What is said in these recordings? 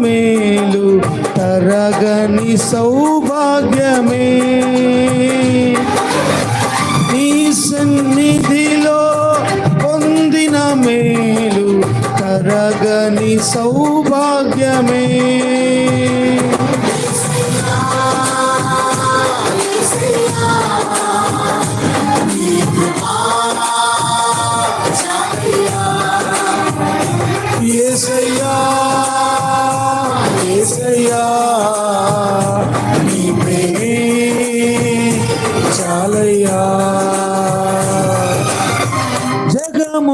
మేలు తరగని సౌభాగ్యమే నీ సన్నిధిలో పొందిన మేలు తరగని సౌభాగ్యమే Yes, I am.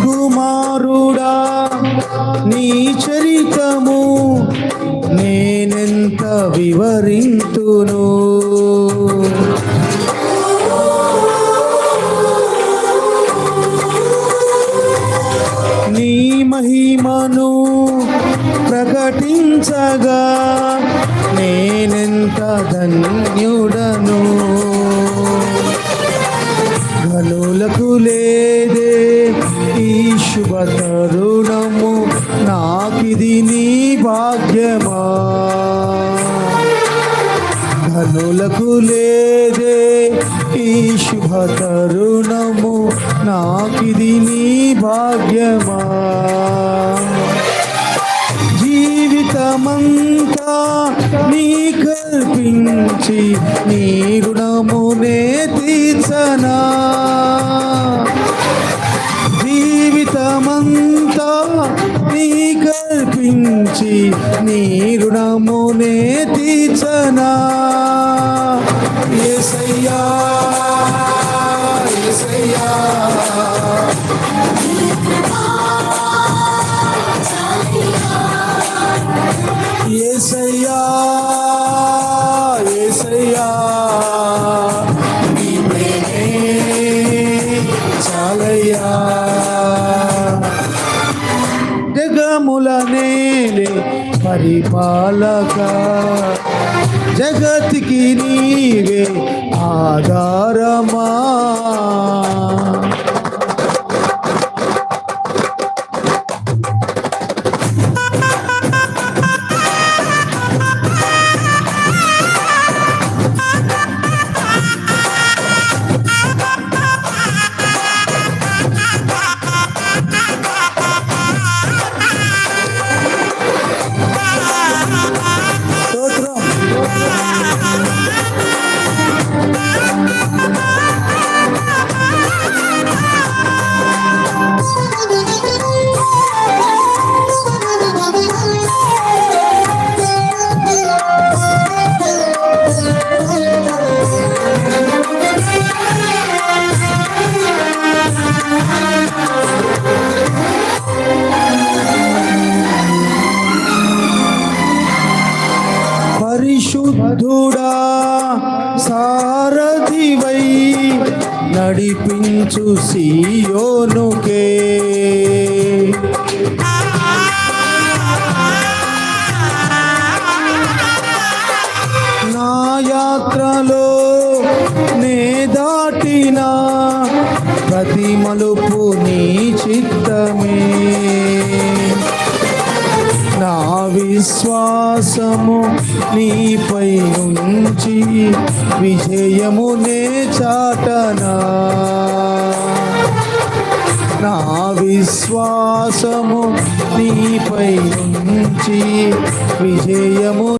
సుకుమారుడా నీ చరితము నేనెంత వివరింతును ప్రకటించగా నేనెంత ధన్యుడను? గనులకు లేదే ఈ శుభ తరుణము నాకిది నీ భాగ్యమా? ధనులకు లేదే ఈ శుభ తరుణము నాకిది నీ భాగ్యమా? జీవితమంతా నీ కల్పించి నీ రుణమునే తీర్చనా? జీవితమంతా నీ కల్పించి నీ రుణమునే తీర్చనా? ఏసయ్యా ఏసయ్యా ఏసయ్యా. చాలయ్యా జగముల నేలే పరిపాలక. జగతికి నీవే ఆధారమా? నడిపించు సియోనుకే. నా యాత్రలో నే దాటినా ప్రతి మలుపు నీ చిత్తమే. విశ్వాసము నీపై ఉంచి విజయమునే చాటనా. నా విశ్వాసము నీపై ఉంచి విజయము